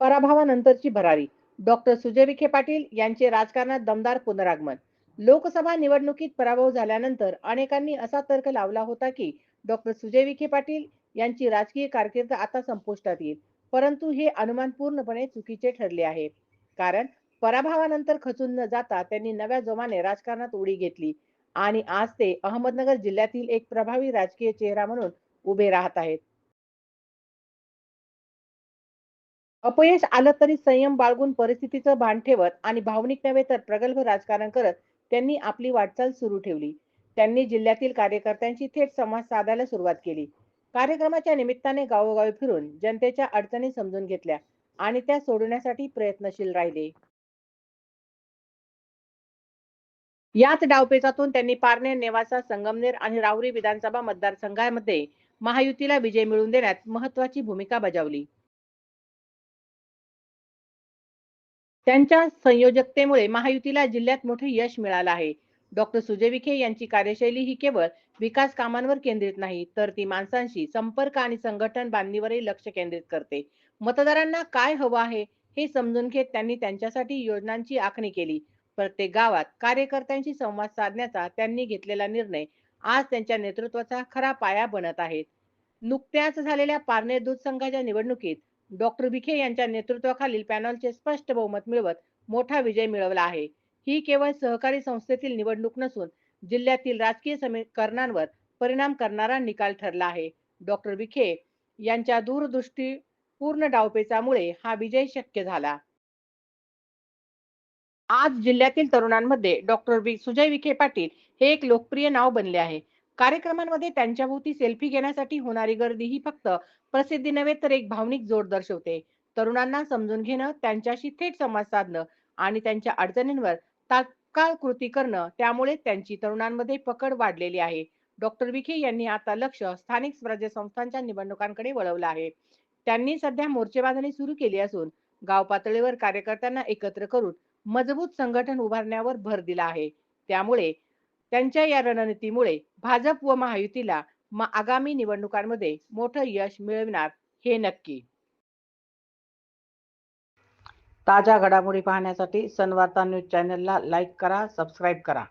पराभवानंतरची भरारी. डॉक्टर सुजय विखे पाटील यांचे राजकारणात दमदार पुनरागमन. लोकसभा निवडणुकीत पराभव झाल्यानंतर अनेकांनी असा तर्क लावला होता की डॉक्टर सुजय विखे पाटील यांची राजकीय कारकीर्द आता संपुष्टात येईल. परंतु हे अनुमान पूर्णपणे चुकीचे ठरले आहे. कारण पराभवानंतर खचून न जाता त्यांनी नव्या जोमाने राजकारणात उडी घेतली आणि आज ते अहमदनगर जिल्ह्यातील एक प्रभावी राजकीय चेहरा म्हणून उभे राहत आहेत. अपयश आलं तरी संयम बाळगून परिस्थितीचं भान ठेवत आणि भावनिक नव्हे तर प्रगल्भ राजकारण करत त्यांनी आपली वाटचाल सुरू ठेवली. त्यांनी जिल्ह्यातील कार्यकर्त्यांशी थेट संवाद साधायला सुरुवात केली. कार्यक्रमाच्या निमित्ताने गावोगावी फिरून जनतेच्या अडचणी समजून घेतल्या आणि त्या सोडवण्यासाठी प्रयत्नशील राहिले. याच डावपेचातून त्यांनी पारनेर नेवासा संगमनेर आणि राहुरी विधानसभा मतदारसंघामध्ये महायुतीला विजय मिळवून देण्यात महत्वाची भूमिका बजावली. त्यांच्या संयोजकतेमुळे महायुतीला जिल्ह्यात मोठे यश मिळालं आहे. डॉक्टर सुजय विखे यांची कार्यशैली ही केवळ विकास कामांवर केंद्रित नाही तर ती माणसांशी संपर्क आणि संघटन बांधणीवरही लक्ष केंद्रित करते. मतदारांना काय हवं आहे हे समजून घेत त्यांनी त्यांच्यासाठी योजनांची आखणी केली. प्रत्येक गावात कार्यकर्त्यांशी संवाद साधण्याचा त्यांनी घेतलेला निर्णय आज त्यांच्या नेतृत्वाचा खरा पाया बनत आहेत नुकत्याच झालेल्या पारनेर दूध संघाच्या निवडणुकीत डॉक्टर विखे यांच्या नेतृत्वाखालील पॅनलचे स्पष्ट बहुमत मिळवत मोठा विजय मिळवला आहे. ही केवळ सहकारी संस्थेतील निवडणूक नसून जिल्ह्यातील राजकीय समीकरणांवर परिणाम करणारा निकाल ठरला आहे. डॉक्टर विखे यांच्या दूरदृष्टी पूर्ण डावपेचामुळे हा विजय शक्य झाला. आज जिल्ह्यातील तरुणांमध्ये डॉक्टर सुजय विखे पाटील हे एक लोकप्रिय नाव बनले आहे. कार्यक्रमांमध्ये त्यांच्याभोवती सेल्फी घेण्यासाठी होणारी गर्दी ही फक्त प्रसिद्धी नव्हे तर एक भावनिक जोड दर्शवते. तरुणांना समजून घेणं त्यांच्याशी थेट संवाद साधणं आणि त्यांच्या अडचणींवर तात्काळ कृती करणं त्यामुळे त्यांची तरुणांमध्ये पकड वाढलेली आहे. डॉक्टर विखे यांनी आता लक्ष स्थानिक स्वराज्य संस्थांच्या निवडणुकांकडे वळवलं आहे. त्यांनी सध्या मोर्चेबांधणी सुरू केली असून गाव पातळीवर कार्यकर्त्यांना एकत्र करून मजबूत संघटन उभारण्यावर भर दिला आहे. त्यामुळे त्यांच्या या रणनीतीमुळे भाजप व महायुतीला आगामी निवडणुकांमध्ये मोठं यश मिळविणार हे नक्की. ताज्या घडामोडी पाहण्यासाठी सनवार्ता न्यूज चॅनलला लाईक करा सबस्क्राईब करा.